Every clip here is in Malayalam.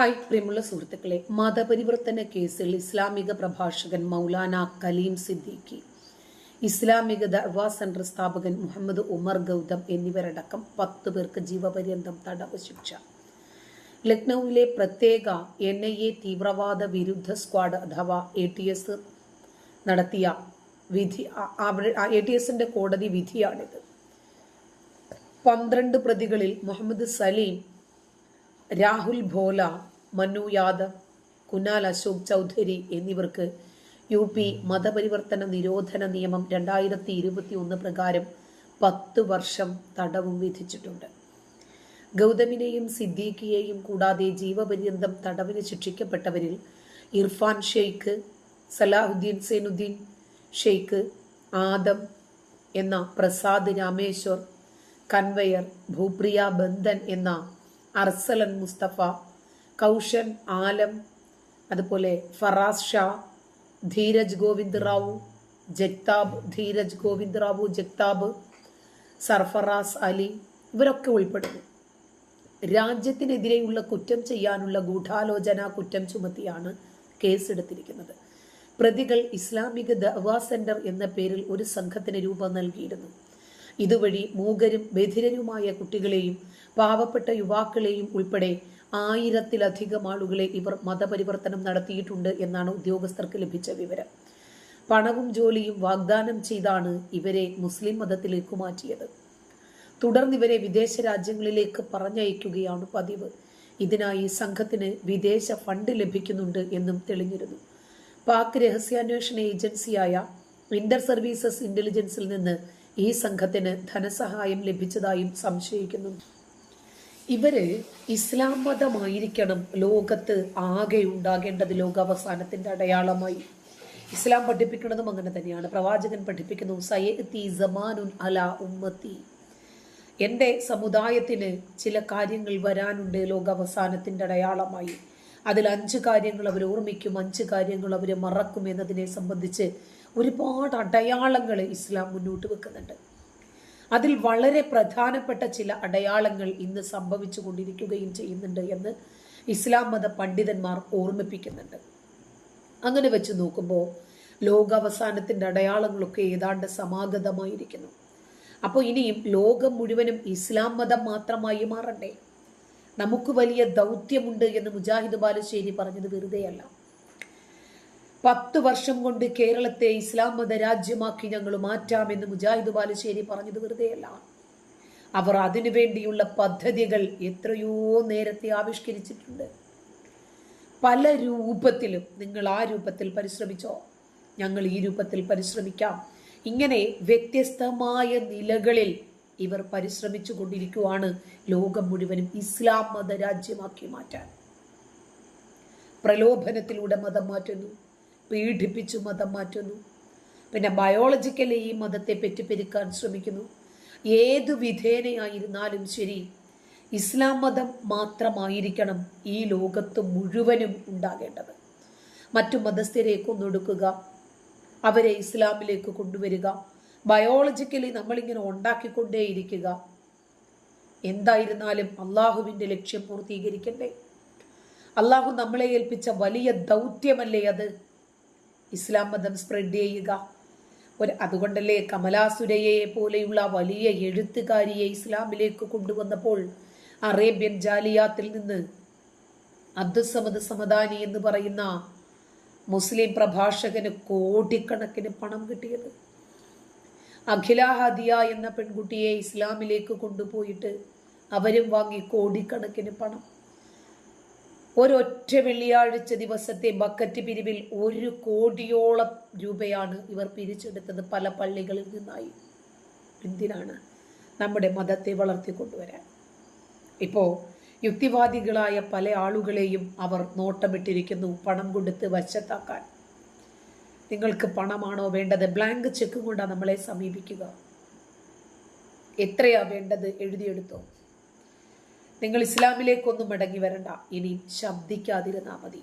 ഹായ് പ്രിയമുള്ള സുഹൃത്തുക്കളെ. മതപരിവർത്തന കേസിൽ ഇസ്ലാമിക പ്രഭാഷകൻ മൗലാന കലീം സിദ്ദീഖി ഇസ്ലാമിക ദർവാ സെന്റർ സ്ഥാപകൻ മുഹമ്മദ് ഉമർ ഗൗതം എന്നിവരടക്കം പത്ത് പേർക്ക് ജീവപര്യന്തം തടവ് ശിക്ഷ. ലക്നൌവിലെ പ്രത്യേക എൻ ഐ എ തീവ്രവാദ വിരുദ്ധ സ്ക്വാഡ് അഥവാ എ ടി എസ് നടത്തിയ വിധി എ ടി എസിന്റെ കോടതി വിധിയാണിത്. പന്ത്രണ്ട് പ്രതികളിൽ മുഹമ്മദ് സലീം രാഹുൽ ഭോല മനു യാദവ് കുനാൽ അശോക് ചൗധരി എന്നിവർക്ക് യു പി മതപരിവർത്തന നിരോധന നിയമം രണ്ടായിരത്തി ഇരുപത്തി ഒന്ന് പ്രകാരം പത്ത് വർഷം തടവും വിധിച്ചിട്ടുണ്ട്. ഗൗതമിനെയും സിദ്ദീഖിയെയും കൂടാതെ ജീവപര്യന്തം തടവിന് ശിക്ഷിക്കപ്പെട്ടവരിൽ ഇർഫാൻ ഷെയ്ഖ് സലാഹുദ്ദീൻ സൈനുദ്ദീൻ ഷെയ്ഖ് ആദം എന്ന പ്രസാദ് രാമേശ്വർ കൻവയർ ഭൂപ്രിയ ബന്ധൻ എന്ന അർസലൻ മുസ്തഫ കൗഷൻ ആലം അതുപോലെ ഫറാസ് ഷാ ധീരജ് ഗോവിന്ദ് റാവു ജഗ്താബ് ധീരജ് ഗോവിന്ദ് റാവു ജഗ്താബ് സർഫറാസ് അലി ഇവരൊക്കെ ഉൾപ്പെടുന്നു. രാജ്യത്തിനെതിരെയുള്ള കുറ്റം ചെയ്യാനുള്ള ഗൂഢാലോചന കുറ്റം ചുമത്തിയാണ് കേസെടുത്തിരിക്കുന്നത്. പ്രതികൾ ഇസ്ലാമിക ദവാ സെന്റർ എന്ന പേരിൽ ഒരു സംഘത്തിന് രൂപം നൽകിയിരുന്നു. ഇതുവഴി മൂകരും ബധിരരുമായ കുട്ടികളെയും പാവപ്പെട്ട യുവാക്കളെയും ഉൾപ്പെടെ ആയിരത്തിലധികം ആളുകളെ ഇവർ മതപരിവർത്തനം നടത്തിയിട്ടുണ്ട് എന്നാണ് ഉദ്യോഗസ്ഥർക്ക് ലഭിച്ച വിവരം. പണവും ജോലിയും വാഗ്ദാനം ചെയ്താണ് ഇവരെ മുസ്ലിം മതത്തിലേക്ക് മാറ്റിയത്. തുടർന്ന് ഇവരെ വിദേശ രാജ്യങ്ങളിലേക്ക് പറഞ്ഞയക്കുകയാണ് പതിവ്. ഇതിനായി സംഘത്തിന് വിദേശ ഫണ്ട് ലഭിക്കുന്നുണ്ട് എന്നും തെളിഞ്ഞിരുന്നു. പാക് രഹസ്യാന്വേഷണ ഏജൻസിയായ ഇന്റർ സർവീസസ് ഇന്റലിജൻസിൽ നിന്ന് ഈ സംഘത്തിന് ധനസഹായം ലഭിച്ചതായും സംശയിക്കുന്നു. ഇവർ ഇസ്ലാം മതമായിരിക്കണം ലോകത്ത് ആകെ ഉണ്ടാകേണ്ടത് ലോകാവസാനത്തിന്റെ അടയാളമായി. ഇസ്ലാം പഠിപ്പിക്കുന്നതും അങ്ങനെ തന്നെയാണ്. പ്രവാചകൻ പഠിപ്പിക്കുന്നു സയത്തി അല ഉമ്മത്തി. എന്റെ സമുദായത്തിന് ചില കാര്യങ്ങൾ വരാനുണ്ട് ലോകാവസാനത്തിന്റെ അടയാളമായി. അതിൽ അഞ്ച് കാര്യങ്ങൾ അവർ ഓർമ്മിക്കും അഞ്ച് കാര്യങ്ങൾ അവർ മറക്കും എന്നതിനെ സംബന്ധിച്ച് ഒരുപാട് അടയാളങ്ങൾ ഇസ്ലാം മുന്നോട്ട് വെക്കുന്നുണ്ട്. അതിൽ വളരെ പ്രധാനപ്പെട്ട ചില അടയാളങ്ങൾ ഇന്ന് സംഭവിച്ചു കൊണ്ടിരിക്കുകയും ചെയ്യുന്നുണ്ട് എന്ന് ഇസ്ലാം മത പണ്ഡിതന്മാർ ഓർമ്മിപ്പിക്കുന്നുണ്ട്. അങ്ങനെ വെച്ച് നോക്കുമ്പോൾ ലോകാവസാനത്തിന്റെ അടയാളങ്ങളൊക്കെ ഏതാണ്ട് സമാഗതമായിരിക്കുന്നു. അപ്പോൾ ഇനിയും ലോകം മുഴുവനും ഇസ്ലാം മതം മാത്രമായി മാറണ്ടേ? നമുക്ക് വലിയ ദൗത്യമുണ്ട് എന്ന് മുജാഹിദ് ബാലുശ്ശേരി പറഞ്ഞത് വെറുതെയല്ല. പത്ത് വർഷം കൊണ്ട് കേരളത്തെ ഇസ്ലാം മത രാജ്യമാക്കി ഞങ്ങൾ മാറ്റാമെന്ന് മുജാഹിദ് ബാലുശ്ശേരി പറഞ്ഞത് വെറുതെയല്ല. അവർ അതിനുവേണ്ടിയുള്ള പദ്ധതികൾ എത്രയോ നേരത്തെ ആവിഷ്കരിച്ചിട്ടുണ്ട്. പല രൂപത്തിലും നിങ്ങൾ ആ രൂപത്തിൽ പരിശ്രമിച്ചോ? ഞങ്ങൾ ഈ രൂപത്തിൽ പരിശ്രമിക്കാം. ഇങ്ങനെ വ്യത്യസ്തമായ നിലകളിൽ ഇവർ പരിശ്രമിച്ചു കൊണ്ടിരിക്കുവാണ് ലോകം മുഴുവനും ഇസ്ലാം മത രാജ്യമാക്കി മാറ്റാൻ. പ്രലോഭനത്തിലൂടെ മതം മാറ്റുന്നു. പീഡിപ്പിച്ചു മതം മാറ്റുന്നു. പിന്നെ ബയോളജിക്കലി ഈ മതത്തെ പെറ്റുപെരുക്കാൻ ശ്രമിക്കുന്നു. ഏതു വിധേനയായിരുന്നാലും ശരി ഇസ്ലാം മതം മാത്രമായിരിക്കണം ഈ ലോകത്ത് മുഴുവനും ഉണ്ടാകേണ്ടത്. മറ്റു മതസ്ഥരെ കൊന്നൊടുക്കുക അവരെ ഇസ്ലാമിലേക്ക് കൊണ്ടുവരിക ബയോളജിക്കലി നമ്മളിങ്ങനെ ഉണ്ടാക്കിക്കൊണ്ടേയിരിക്കുക. എന്തായിരുന്നാലും അള്ളാഹുവിന്റെ ലക്ഷ്യം പൂർത്തീകരിക്കണ്ടേ? അള്ളാഹു നമ്മളെ ഏൽപ്പിച്ച വലിയ ദൗത്യമല്ലേ അത്? ഇസ്ലാം മതം സ്പ്രെഡ് ചെയ്യുക. ഒരു അതുകൊണ്ടല്ലേ കമലാസുരയെ പോലെയുള്ള വലിയ എഴുത്തുകാരിയെ ഇസ്ലാമിലേക്ക് കൊണ്ടുവന്നപ്പോൾ അറേബ്യൻ ജാലിയാത്തിൽ നിന്ന് അബ്ദുസമദ് സമദാനി എന്ന് പറയുന്ന മുസ്ലിം പ്രഭാഷകന് കോടിക്കണക്കിന് പണം കിട്ടിയത്. അഖില ഹദിയ എന്ന പെൺകുട്ടിയെ ഇസ്ലാമിലേക്ക് കൊണ്ടുപോയിട്ട് അവരും വാങ്ങി കോടിക്കണക്കിന് പണം. ഒരൊറ്റ വെള്ളിയാഴ്ച ദിവസത്തെ ബക്കറ്റ് പിരിവിൽ ഒരു കോടിയോളം രൂപയാണ് ഇവർ പിരിച്ചെടുത്തത് പല പള്ളികളിൽ നിന്നായി. എന്തിനാണ് നമ്മുടെ മതത്തെ വളർത്തിക്കൊണ്ടുവരാൻ? ഇപ്പോൾ യുക്തിവാദികളായ പല ആളുകളെയും അവർ നോട്ടമിട്ടിരിക്കുന്നു പണം കൊടുത്ത് വശത്താക്കാൻ. നിങ്ങൾക്ക് പണമാണോ വേണ്ടത്? ബ്ലാങ്ക് ചെക്ക് കൊണ്ടാണ് നമ്മളെ സമീപിക്കുക. എത്രയാ വേണ്ടത് എഴുതിയെടുത്തോ? നിങ്ങൾ ഇസ്ലാമിലേക്കൊന്നും മടങ്ങി വരണ്ട. ഇനി ശബ്ദിക്കാതിരുന്നാൽ മതി.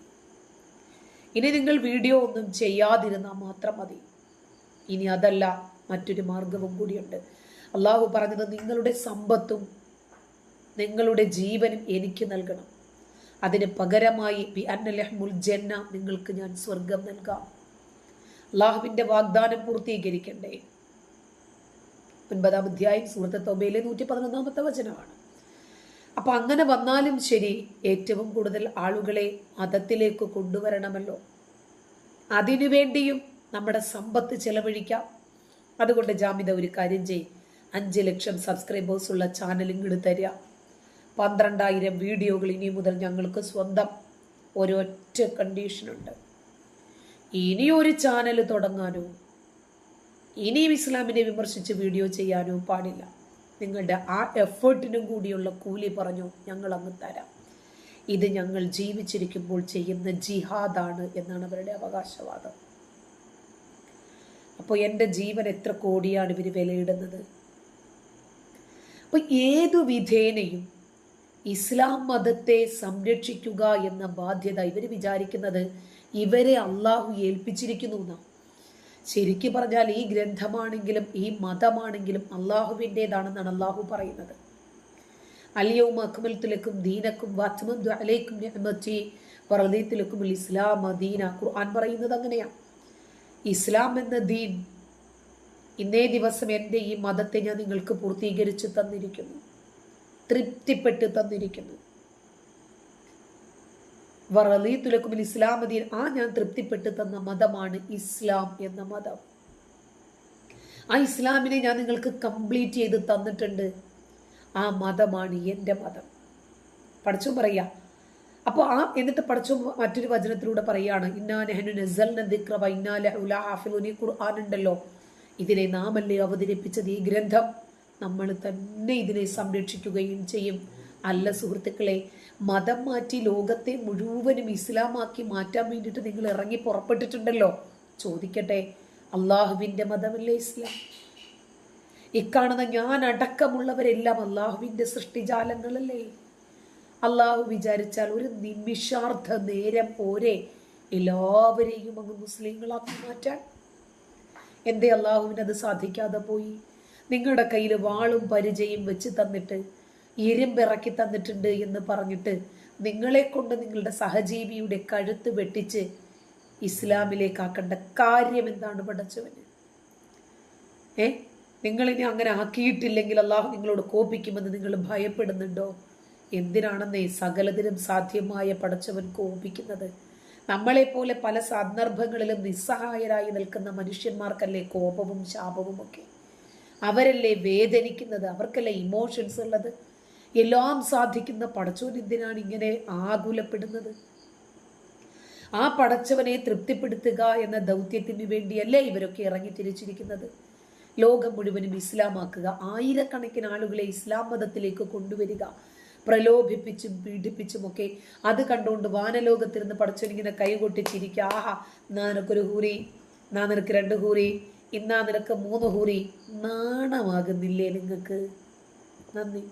ഇനി നിങ്ങൾ വീഡിയോ ഒന്നും ചെയ്യാതിരുന്നാൽ മാത്രം മതി. ഇനി അതല്ല മറ്റൊരു മാർഗവും കൂടിയുണ്ട്. അള്ളാഹു പറഞ്ഞത് നിങ്ങളുടെ സമ്പത്തും നിങ്ങളുടെ ജീവനും എനിക്ക് നൽകണം. അതിന് പകരമായി ബി അന്നലഹ്മുൽ ജന്ന നിങ്ങൾക്ക് ഞാൻ സ്വർഗം നൽകാം. അള്ളാഹുവിന്റെ വാഗ്ദാനം പൂർത്തീകരിക്കണ്ടേ? ഒൻപതാം അധ്യായം സുഹൃത്തെ തൊബയിലെ നൂറ്റി പതിനൊന്നാമത്തെ വചനമാണ്. അപ്പൊ അങ്ങനെ വന്നാലും ശരി ഏറ്റവും കൂടുതൽ ആളുകളെ മതത്തിലേക്ക് കൊണ്ടുവരണമല്ലോ. അതിനുവേണ്ടിയും നമ്മുടെ സമ്പത്ത് ചെലവഴിക്കാം. അതുകൊണ്ട് ജാമിത ഒരു കാര്യം ചെയ് അഞ്ച് ലക്ഷം സബ്സ്ക്രൈബേഴ്സ് ഉള്ള ചാനൽ ഇങ്ങോട്ട് തരിക പന്ത്രണ്ടായിരം വീഡിയോകൾ ഇനി മുതൽ ഞങ്ങൾക്ക് സ്വന്തം. ഒരൊറ്റ കണ്ടീഷനുണ്ട് ഇനി ഒരു ചാനൽ തുടങ്ങാനോ? ഇനിയും ഇസ്ലാമിനെ വിമർശിച്ച് വീഡിയോ ചെയ്യാനോ പാടില്ല. നിങ്ങളുടെ ആ എഫേർട്ടിനും കൂടിയുള്ള കൂലി പറഞ്ഞു ഞങ്ങൾ അങ്ങ് തരാം. ഇത് ഞങ്ങൾ ജീവിച്ചിരിക്കുമ്പോൾ ചെയ്യുന്ന ജിഹാദാണ് എന്നാണ് അവരുടെ അവകാശവാദം. അപ്പോൾ എന്റെ ജീവൻ എത്ര കോടിയാണ് ഇവർ വിലയിടുന്നത്? അപ്പോൾ ഏതു വിധേനയും ഇസ്ലാം മതത്തെ സംരക്ഷിക്കുക എന്ന ബാധ്യത ഇവർ വിചാരിക്കുന്നത് ഇവരെ അള്ളാഹു ഏൽപ്പിച്ചിരിക്കുന്നു എന്നാണ്. ശരിക്കും പറഞ്ഞാൽ ഈ ഗ്രന്ഥമാണെങ്കിലും ഈ മതമാണെങ്കിലും അള്ളാഹുവിന്റെതാണെന്നാണ് അള്ളാഹു പറയുന്നത്. അലിയവും അക്മൽത്തുലക്കും ദീനക്കും വാത്മന്തു അലൈക്കും വറദീത്തുലക്കും ഇസ്ലാം ദീന. ഖുർആൻ പറയുന്നത് അങ്ങനെയാണ്. ഇസ്ലാം എന്ന ദീൻ ഇന്നേ ദിവസം എന്റെ ഈ മതത്തെ ഞാൻ നിങ്ങൾക്ക് പൂർത്തീകരിച്ച് തന്നിരിക്കുന്നു തൃപ്തിപ്പെട്ട് തന്നിരിക്കുന്നു. വറലീത്തുലക്കും ഇസ്ലാമദീൻ ആ ഞാൻ തൃപ്തിപ്പെട്ട് തന്ന മതമാണ് ഇസ്ലാം എന്ന മതം. ആ ഇസ്ലാമിനെ ഞാൻ നിങ്ങൾക്ക് കംപ്ലീറ്റ് ചെയ്ത് തന്നിട്ടുണ്ട്. ആ മതമാണ് എന്റെ മതം. പഠിച്ചു പറയാ അപ്പോൾ ആ എന്നിട്ട് പഠിച്ചു മറ്റൊരു വചനത്തിലൂടെ പറയാണ് ഖുർആൻ ഉണ്ടല്ലോ. ഇതിനെ നാമല്ലേ അവതരിപ്പിച്ചത് ഈ ഗ്രന്ഥം. നമ്മൾ തന്നെ ഇതിനെ സംരക്ഷിക്കുകയും ചെയ്യും. അല്ല സുഹൃത്തുക്കളെ മതം മാറ്റി ലോകത്തെ മുഴുവനും ഇസ്ലാമാക്കി മാറ്റാൻ വേണ്ടിയിട്ട് നിങ്ങൾ ഇറങ്ങി പുറപ്പെട്ടിട്ടുണ്ടല്ലോ. ചോദിക്കട്ടെ അള്ളാഹുവിന്റെ മതമല്ലേ ഇസ്ലാം? ഇക്കാണുന്ന ഞാൻ അടക്കമുള്ളവരെല്ലാം അള്ളാഹുവിന്റെ സൃഷ്ടിജാലങ്ങളല്ലേ? അള്ളാഹു വിചാരിച്ചാൽ ഒരു നിമിഷാർദ്ധ നേരം പോരെ എല്ലാവരെയും അങ്ങ് മുസ്ലിങ്ങളാക്കി മാറ്റാൻ. എന്തേ അള്ളാഹുവിനത് സാധിക്കാതെ പോയി? നിങ്ങളുടെ കയ്യിൽ വാളും പരിചയം വെച്ച് തന്നിട്ട് ഇരുമ്പിറക്കി തന്നിട്ടുണ്ട് എന്ന് പറഞ്ഞിട്ട് നിങ്ങളെ കൊണ്ട് നിങ്ങളുടെ സഹജീവിയുടെ കഴുത്ത് വെട്ടിച്ച് ഇസ്ലാമിലേക്കാക്കേണ്ട കാര്യം എന്താണ് പഠിച്ചവന് ഏ? നിങ്ങളിനി അങ്ങനെ ആക്കിയിട്ടില്ലെങ്കിൽ അള്ളാഹു നിങ്ങളോട് കോപിക്കുമെന്ന് നിങ്ങൾ ഭയപ്പെടുന്നുണ്ടോ? എന്തിനാണെന്നേ സകലതിനും സാധ്യമായ പടച്ചവൻ കോപിക്കുന്നത്? നമ്മളെപ്പോലെ പല സന്ദർഭങ്ങളിലും നിസ്സഹായരായി നിൽക്കുന്ന മനുഷ്യന്മാർക്കല്ലേ കോപവും ശാപവും ഒക്കെ? അവരല്ലേ വേദനിക്കുന്നത്? അവർക്കല്ലേ ഇമോഷൻസ് ഉള്ളത്? എല്ലാം സാധിക്കുന്ന പടച്ചോൻ എന്തിനാണ് ഇങ്ങനെ ആകുലപ്പെടുന്നത്? ആ പടച്ചവനെ തൃപ്തിപ്പെടുത്തുക എന്ന ദൗത്യത്തിന് വേണ്ടിയല്ലേ ഇവരൊക്കെ ഇറങ്ങി തിരിച്ചിരിക്കുന്നത്? ലോകം മുഴുവനും ഇസ്ലാമാക്കുക. ആയിരക്കണക്കിന് ആളുകളെ ഇസ്ലാം മതത്തിലേക്ക് കൊണ്ടുവരിക. പ്രലോഭിപ്പിച്ചും പീഡിപ്പിച്ചും ഒക്കെ അത് കണ്ടുകൊണ്ട് വാനലോകത്തിരുന്ന് പടച്ചോനിങ്ങനെ കൈകൊട്ടിച്ചിരിക്കുക ആഹാ നാ നിനക്കൊരു ഹൂറി നാ നിനക്ക് രണ്ട് ഹൂറി ഇന്നാ നിനക്ക് മൂന്ന് ഹൂറി. നാണമാകുന്നില്ലേ നിങ്ങൾക്ക്? നന്ദി.